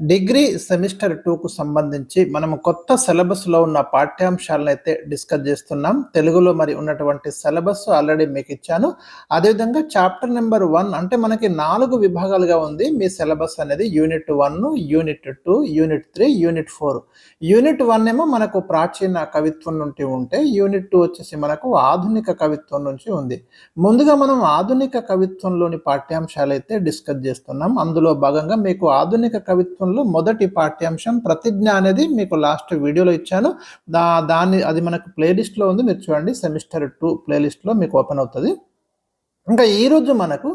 Degree semester టూకు సంబంధించి మనము కొత్త సిలబస్లో ఉన్న పాఠ్యాంశాలను అయితే డిస్కస్ చేస్తున్నాం. తెలుగులో మరి ఉన్నటువంటి సిలబస్ ఆల్రెడీ మీకు ఇచ్చాను. అదేవిధంగా చాప్టర్ నెంబర్ వన్ అంటే మనకి నాలుగు విభాగాలుగా ఉంది. మీ సిలబస్ అనేది unit one unit two unit three unit four. Unit one ఏమో మనకు ప్రాచీన కవిత్వం నుండి ఉంటే యూనిట్ టూ వచ్చేసి మనకు ఆధునిక కవిత్వం నుంచి ఉంది. ముందుగా మనం ఆధునిక కవిత్వంలోని పాఠ్యాంశాలు అయితే డిస్కస్ చేస్తున్నాం. అందులో భాగంగా మీకు ఆధునిక కవిత్వం కవిత్వంలో మొదటి పాఠ్యాంశం ప్రతిజ్ఞ అనేది మీకు లాస్ట్ వీడియోలో ఇచ్చాను. దా దాన్ని అది మనకు ప్లేలిస్ట్లో ఉంది. మీరు చూడండి సెమిస్టర్ టూ ప్లేలిస్ట్లో మీకు ఓపెన్ అవుతుంది. ఇంకా ఈరోజు మనకు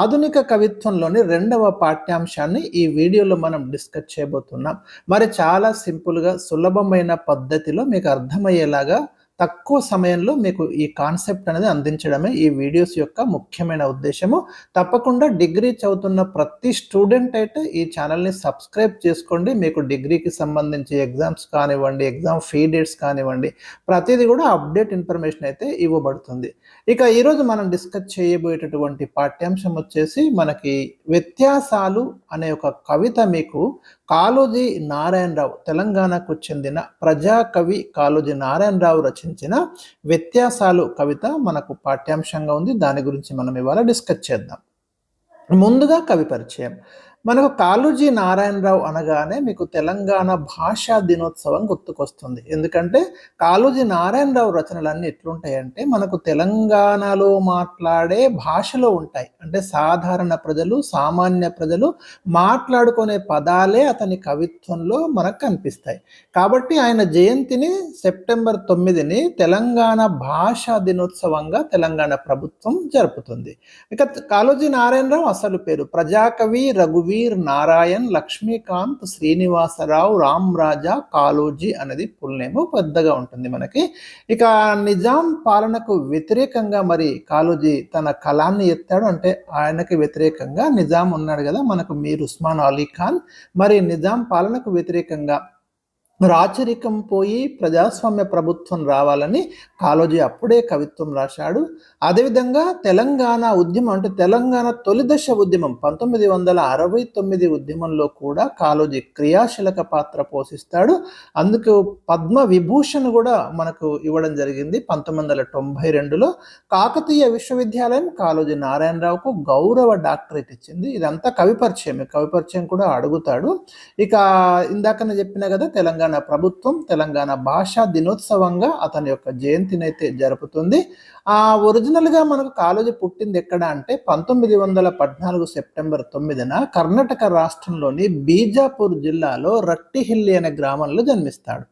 ఆధునిక కవిత్వంలోని రెండవ పాఠ్యాంశాన్ని ఈ వీడియోలో మనం డిస్కస్ చేయబోతున్నాం. మరి చాలా సింపుల్గా సులభమైన పద్ధతిలో మీకు అర్థమయ్యేలాగా తక్కువ సమయంలో మీకు ఈ కాన్సెప్ట్ అనేది అందించడమే ఈ వీడియోస్ యొక్క ముఖ్యమైన ఉద్దేశము. తప్పకుండా డిగ్రీ చదువుతున్న ప్రతి స్టూడెంట్ అయితే ఈ ఛానల్ని సబ్స్క్రైబ్ చేసుకోండి. మీకు డిగ్రీకి సంబంధించి ఎగ్జామ్స్ కానివ్వండి ఎగ్జామ్ ఫీ డేట్స్ కానివ్వండి ప్రతిదీ కూడా అప్డేట్ ఇన్ఫర్మేషన్ అయితే ఇవ్వబడుతుంది. ఇక ఈరోజు మనం డిస్కస్ చేయబోయేటటువంటి పాఠ్యాంశం వచ్చేసి మనకి వ్యత్యాసాలు అనే ఒక కవిత మీకు కాళోజీ నారాయణరావు తెలంగాణకు చెందిన ప్రజాకవి కాళోజీ నారాయణరావు రచించిన వ్యత్యాసాలు కవిత మనకు పాఠ్యాంశంగా ఉంది. దాని గురించి మనం ఇవాళ డిస్కస్ చేద్దాం. ముందుగా కవి పరిచయం. మనకు కాళూజీ నారాయణరావు అనగానే మీకు తెలంగాణ భాషా దినోత్సవం గుర్తుకొస్తుంది. ఎందుకంటే కాళూజీ నారాయణరావు రచనలన్నీ ఎట్లుంటాయంటే మనకు తెలంగాణలో మాట్లాడే భాషలో ఉంటాయి. అంటే సాధారణ ప్రజలు సామాన్య ప్రజలు మాట్లాడుకునే పదాలే అతని కవిత్వంలో మనకు కనిపిస్తాయి. కాబట్టి ఆయన జయంతిని సెప్టెంబర్ తొమ్మిదిని తెలంగాణ భాషా దినోత్సవంగా తెలంగాణ ప్రభుత్వం జరుపుతుంది. ఇక కాళూజీ నారాయణరావు అసలు పేరు ప్రజాకవి రఘువి రఘువీర్ నారాయణ్ లక్ష్మీకాంత్ శ్రీనివాసరావు రామ్ రాజా కాలోజీ అనేది ఫుల్ నేమ్ పెద్దగా ఉంటుంది మనకి. ఇక నిజాం పాలనకు వ్యతిరేకంగా మరి కాలోజీ తన కళాన్ని ఎత్తాడు. అంటే ఆయనకి వ్యతిరేకంగా నిజాం ఉన్నాడు కదా మనకు మీర్ ఉస్మాన్ అలీ ఖాన్. మరి నిజాం పాలనకు వ్యతిరేకంగా రాచరికం పోయి ప్రజాస్వామ్య ప్రభుత్వం రావాలని కాలోజీ అప్పుడే కవిత్వం రాశాడు. అదేవిధంగా తెలంగాణ ఉద్యమం అంటే తెలంగాణ తొలిదశ ఉద్యమం పంతొమ్మిది వందల అరవై తొమ్మిది ఉద్యమంలో కూడా కాలోజీ క్రియాశీలక పాత్ర పోషిస్తాడు. అందుకు పద్మ విభూషణ్ కూడా మనకు ఇవ్వడం జరిగింది పంతొమ్మిది వందల తొంభై రెండులో. కాకతీయ విశ్వవిద్యాలయం కాలోజీ నారాయణరావుకు గౌరవ డాక్టరేట్ ఇచ్చింది. ఇదంతా కవి పరిచయం కవి పరిచయం కూడా అడుగుతాడు. ఇక ఇందాకనే చెప్పిన కదా తెలంగాణ తెలంగాణ ప్రభుత్వం తెలంగాణ భాషా దినోత్సవంగా అతని యొక్క జయంతిని అయితే జరుపుతుంది. ఆ ఒరిజినల్గా మనకు కాలేజీ పుట్టింది ఎక్కడ అంటే పంతొమ్మిది వందల పద్నాలుగు సెప్టెంబర్ తొమ్మిదిన కర్ణాటక రాష్ట్రంలోని బీజాపూర్ జిల్లాలో రట్టిహిల్లి అనే గ్రామంలో జన్మిస్తాడు.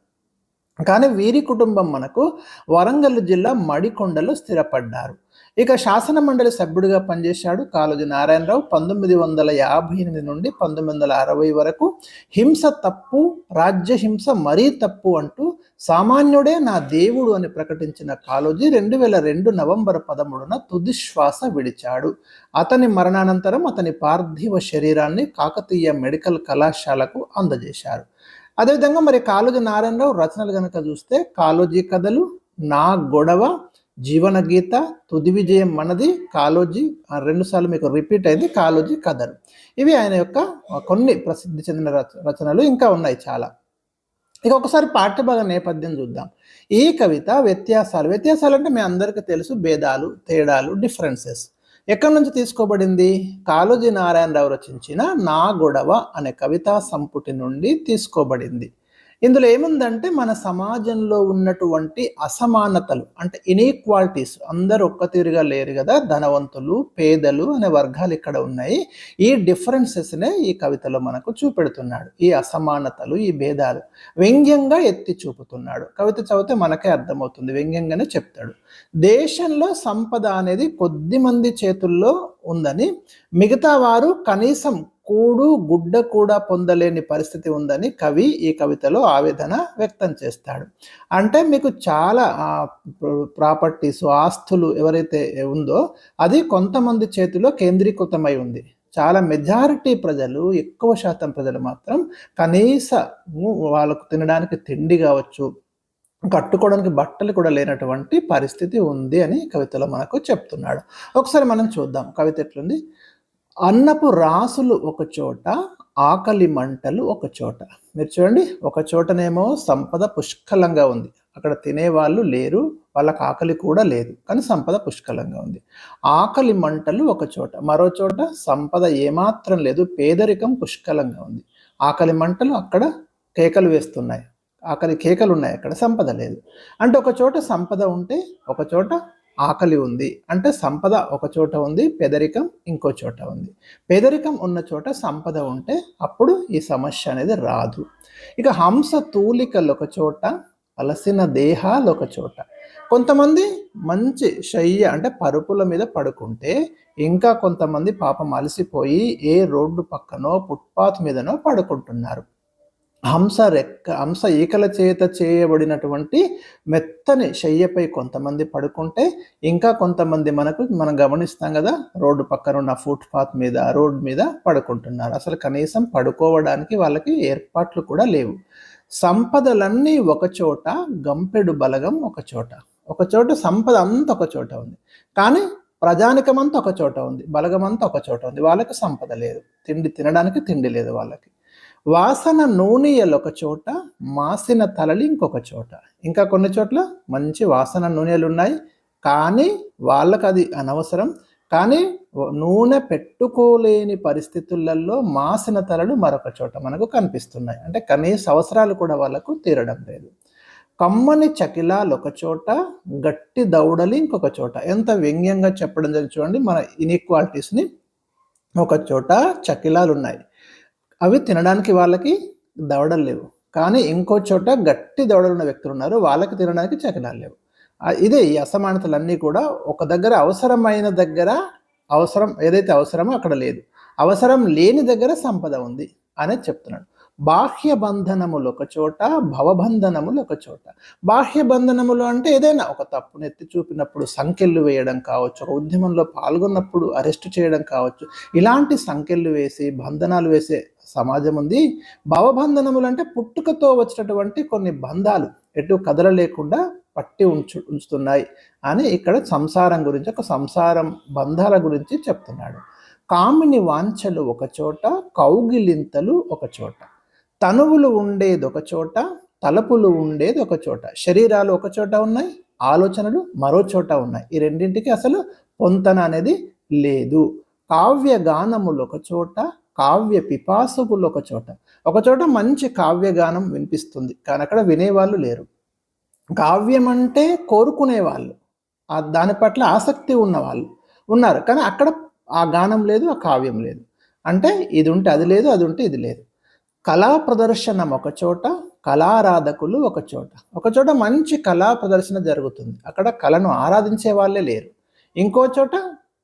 కానీ వీరి కుటుంబం మనకు వరంగల్ జిల్లా మడికొండలో స్థిరపడ్డారు. ఇక శాసన మండలి సభ్యుడిగా పనిచేశాడు కాళోజీ నారాయణరావు. పంతొమ్మిది వందల యాభై ఎనిమిది నుండి పంతొమ్మిది వందల అరవై వరకు హింస తప్పు రాజ్యహింస మరీ తప్పు అంటూ సామాన్యుడే నా దేవుడు అని ప్రకటించిన కాళోజీ రెండు వేల రెండు నవంబర్ పదమూడున తుది శ్వాస విడిచాడు. అతని మరణానంతరం అతని పార్థివ శరీరాన్ని కాకతీయ మెడికల్ కళాశాలకు అందజేశారు. అదేవిధంగా మరి కాళోజీ నారాయణరావు రచనలు కనుక చూస్తే కాళోజీ కథలు నా గొడవ జీవన గీత తుది విజయం మనది కాలోజీ రెండుసార్లు మీకు రిపీట్ అయింది కాలోజీ కథలు. ఇవి ఆయన యొక్క కొన్ని ప్రసిద్ధి చెందిన రచనలు ఇంకా ఉన్నాయి చాలా. ఇక ఒకసారి పాఠ్యభాగ నేపథ్యం చూద్దాం. ఈ కవిత వ్యత్యాసాలు వ్యత్యాసాలు అంటే మీ అందరికీ తెలుసు భేదాలు తేడాలు డిఫరెన్సెస్ ఎక్కడి నుంచి తీసుకోబడింది? కాళోజీ నారాయణరావు రచించిన నా గొడవ అనే కవితా సంపుటి నుండి తీసుకోబడింది. ఇందులో ఏముందంటే మన సమాజంలో ఉన్నటువంటి అసమానతలు అంటే ఇనీక్వాలిటీస్ అందరూ ఒక్కతీరుగా లేరు కదా ధనవంతులు పేదలు అనే వర్గాలు ఇక్కడ ఉన్నాయి. ఈ డిఫరెన్సెస్నే ఈ కవితలో మనకు చూపెడుతున్నాడు. ఈ అసమానతలు ఈ భేదాలు వ్యంగ్యంగా ఎత్తి చూపుతున్నాడు. కవిత చదివితే మనకే అర్థమవుతుంది వ్యంగ్యంగానే చెప్తాడు. దేశంలో సంపద అనేది కొద్ది మంది చేతుల్లో ఉందని మిగతా వారు కనీసం కూడు గుడ్డ కూడా పొందలేని పరిస్థితి ఉందని కవి ఈ కవితలో ఆవేదన వ్యక్తం చేస్తాడు. అంటే మీకు చాలా ప్రాపర్టీస్ ఆస్తులు ఎవరైతే ఉందో అది కొంతమంది చేతిలో కేంద్రీకృతమై ఉంది. చాలా మెజారిటీ ప్రజలు ఎక్కువ శాతం ప్రజలు మాత్రం కనీస వాళ్ళకు తినడానికి తిండి కావచ్చు కట్టుకోవడానికి బట్టలు కూడా లేనటువంటి పరిస్థితి ఉంది అని కవితలో మనకు చెప్తున్నాడు. ఒకసారి మనం చూద్దాం కవిత ఎట్లుంది? అన్నపు రాసులు ఒక చోట ఆకలి మంటలు ఒక చోట. మీరు చూడండి ఒక చోటనేమో సంపద పుష్కలంగా ఉంది. అక్కడ తినేవాళ్ళు లేరు వాళ్ళకి ఆకలి కూడా లేదు కానీ సంపద పుష్కలంగా ఉంది. ఆకలి మంటలు ఒక చోట మరో చోట సంపద ఏమాత్రం లేదు పేదరికం పుష్కలంగా ఉంది. ఆకలి మంటలు అక్కడ కేకలు వేస్తున్నాయి. ఆకలి కేకలు ఉన్నాయి అక్కడ సంపద లేదు. అంటే ఒక చోట సంపద ఉంటే ఒక చోట ఆకలి ఉంది అంటే సంపద ఒక చోట ఉంది పేదరికం ఇంకో చోట ఉంది. పేదరికం ఉన్న చోట సంపద ఉంటే అప్పుడు ఈ సమస్య అనేది రాదు. ఇక హంస తూలికలు ఒక చోట అలసిన దేహాలు ఒక చోట. కొంతమంది మంచి శయ్య అంటే పరుపుల మీద పడుకుంటే ఇంకా కొంతమంది పాపం అలసిపోయి ఏ రోడ్డు పక్కనో ఫుట్పాత్ మీదనో పడుకుంటున్నారు. హంస రెక్క హంస ఈకల చేత చేయబడినటువంటి మెత్తని శయ్యపై కొంతమంది పడుకుంటే ఇంకా కొంతమంది మనకు మనం గమనిస్తాం కదా రోడ్డు పక్కన ఉన్న ఫుట్ పాత్ మీద రోడ్ మీద పడుకుంటున్నారు. అసలు కనీసం పడుకోవడానికి వాళ్ళకి ఏర్పాట్లు కూడా లేవు. సంపదలన్నీ ఒకచోట గంపెడు బలగం ఒకచోట ఒకచోట సంపద అంతా ఒకచోట ఉంది. కానీ ప్రజానికం అంతా ఉంది బలగం అంతా ఉంది. వాళ్ళకి సంపద లేదు. తిండి తినడానికి తిండి లేదు వాళ్ళకి. వాసన నూనెలు ఒక చోట మాసిన తలలి ఇంకొక చోట. ఇంకా కొన్ని చోట్ల మంచి వాసన నూనెలు ఉన్నాయి. కానీ వాళ్ళకి అది అనవసరం. కానీ నూనె పెట్టుకోలేని పరిస్థితులలో మాసిన తలలు మరొక చోట మనకు కనిపిస్తున్నాయి. అంటే కనీస అవసరాలు కూడా వాళ్ళకు తీరడం లేదు. కమ్మని చకిలాలు ఒక చోట గట్టి దౌడలి ఇంకొక చోట. ఎంత వ్యంగ్యంగా చెప్పడం జరిగి చూడండి. మన ఇన్ఈక్వాలిటీస్ని ఒక చోట చకిలాలు ఉన్నాయి. అవి తినడానికి వాళ్ళకి దవడలు లేవు. కానీ ఇంకో చోట గట్టి దవడలు ఉన్న వ్యక్తులు ఉన్నారు. వాళ్ళకి తినడానికి చకనాలు లేవు. ఇదే ఈ అసమానతలన్నీ కూడా ఒక దగ్గర అవసరమైన దగ్గర అవసరం ఏదైతే అవసరమో అక్కడ లేదు. అవసరం లేని దగ్గర సంపద ఉంది అనేది చెప్తున్నాడు. బాహ్య బంధనములు ఒక చోట భవబంధనములు ఒక చోట. బాహ్య బంధనములు అంటే ఏదైనా ఒక తప్పును ఎత్తి చూపినప్పుడు సంఖ్యలు వేయడం కావచ్చు ఒక ఉద్యమంలో పాల్గొన్నప్పుడు అరెస్ట్ చేయడం కావచ్చు. ఇలాంటి సంఖ్యలు వేసి బంధనాలు వేసే సమాజం ఉంది భవబంధనములు అంటే పుట్టుకతో వచ్చినటువంటి కొన్ని బంధాలు ఎటు కదలలేకుండా పట్టి ఉంచు ఉంచుతున్నాయి అని ఇక్కడ సంసారం గురించి ఒక సంసారం బంధాల గురించి చెప్తున్నాడు. కామిని వాంఛలు ఒక చోట కౌగిలింతలు ఒక చోట. తనువులు ఉండేది ఒక చోట తలపులు ఉండేది ఒక చోట. శరీరాలు ఒక చోట ఉన్నాయి ఆలోచనలు మరో చోట ఉన్నాయి. ఈ రెండింటికి అసలు పొంతన అనేది లేదు. కావ్య గానములు ఒక చోట కావ్య పిపాసుకులు ఒక చోట. ఒక చోట మంచి కావ్యగానం వినిపిస్తుంది. కానీ అక్కడ వినేవాళ్ళు లేరు. కావ్యం అంటే కోరుకునేవాళ్ళు. ఆ దాని పట్ల ఆసక్తి ఉన్నవాళ్ళు ఉన్నారు. కానీ అక్కడ ఆ గానం లేదు ఆ కావ్యం లేదు. అంటే ఇది ఉంటే అది లేదు అది ఉంటే ఇది లేదు. కళా ప్రదర్శనం ఒక చోట కళారాధకులు ఒక చోట. ఒక చోట మంచి కళా ప్రదర్శన జరుగుతుంది. అక్కడ కళను ఆరాధించే వాళ్ళే లేరు. ఇంకో చోట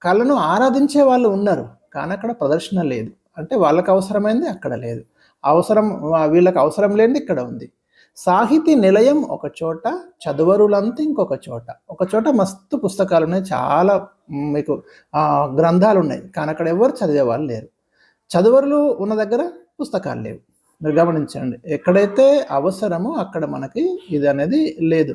కళను ఆరాధించే వాళ్ళు ఉన్నారు. కానీ అక్కడ ప్రదర్శన లేదు. అంటే వాళ్ళకి అవసరమైంది అక్కడ లేదు. అవసరం వీళ్ళకి అవసరం లేనిది ఇక్కడ ఉంది. సాహితీ నిలయం ఒక చోట చదువరులంతా ఇంకొక చోట. ఒక చోట మస్తు పుస్తకాలు ఉన్నాయి చాలా మీకు గ్రంథాలు ఉన్నాయి కానీ అక్కడ ఎవరు చదివే వాళ్ళు లేరు. చదువరులు ఉన్న దగ్గర పుస్తకాలు లేవు. మీరు గమనించండి ఎక్కడైతే అవసరమో అక్కడ మనకి ఇది అనేది లేదు.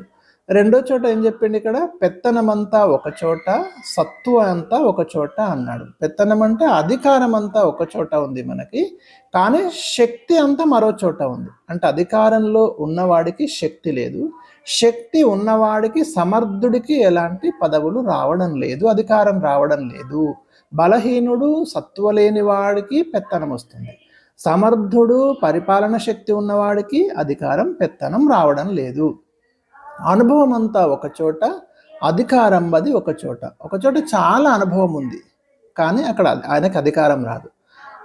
రెండో చోట ఏం చెప్పిండి ఇక్కడ? పెత్తనమంతా ఒక చోట సత్వ అంతా ఒక చోట అన్నాడు. పెత్తనం అంటే అధికారం అంతా ఒక చోట ఉంది మనకి కానీ శక్తి అంతా మరో చోట ఉంది. అంటే అధికారంలో ఉన్నవాడికి శక్తి లేదు. శక్తి ఉన్నవాడికి సమర్థుడికి ఎలాంటి పదవులు రావడం లేదు అధికారం రావడం లేదు. బలహీనుడు సత్వ లేని వాడికి పెత్తనం వస్తుంది. సమర్థుడు పరిపాలన శక్తి ఉన్నవాడికి అధికారం పెత్తనం రావడం లేదు. అనుభవం అంతా ఒక చోట అధికారం అది ఒక చోట. ఒక చోట చాలా అనుభవం ఉంది కానీ అక్కడ ఆయనకి అధికారం రాదు.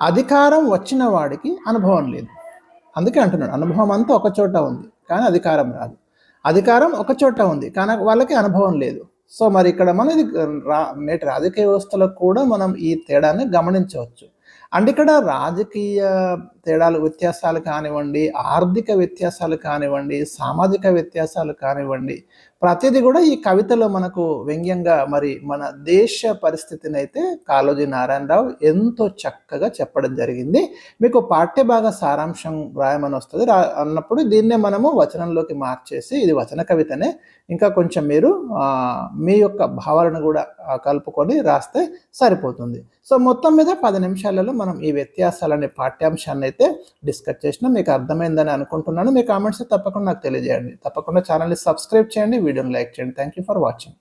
అధికారం వచ్చిన వాడికి అనుభవం లేదు. అందుకే అంటున్నాడు అనుభవం అంతా ఒక చోట ఉంది కానీ అధికారం రాదు. అధికారం ఒక చోట ఉంది కానీ వాళ్ళకి అనుభవం లేదు. సో మరి ఇక్కడ మనం ఇది రా నేటి రాజకీయ వ్యవస్థలో కూడా మనం ఈ తేడాన్ని గమనించవచ్చు. అండ్ ఇక్కడ రాజకీయ తేడాలు వ్యత్యాసాలు కానివ్వండి ఆర్థిక వ్యత్యాసాలు కానివ్వండి సామాజిక వ్యత్యాసాలు కానివ్వండి ప్రతిదీ కూడా ఈ కవితలో మనకు వ్యంగ్యంగా మరి మన దేశ పరిస్థితిని అయితే కాళోజీ నారాయణరావు ఎంతో చక్కగా చెప్పడం జరిగింది. మీకు పాఠ్యభాగ సారాంశం రాయమని వస్తుంది. రా అన్నప్పుడు దీన్నే మనము వచనంలోకి మార్చేసి ఇది వచన కవితనే. ఇంకా కొంచెం మీరు మీ యొక్క భావాలను కూడా కలుపుకొని రాస్తే సరిపోతుంది. సో మొత్తం మీద పది నిమిషాలలో మనం ఈ వ్యత్యాసాలనే పాఠ్యాంశాన్ని అయితే డిస్కస్ చేసినా మీకు అర్థమైందని అనుకుంటున్నాను. మీ కామెంట్స్ తప్పకుండా నాకు తెలియజేయండి. తప్పకుండా ఛానల్ని సబ్స్క్రైబ్ చేయండి. వీడియోని లైక్ చేయండి. Thank you for watching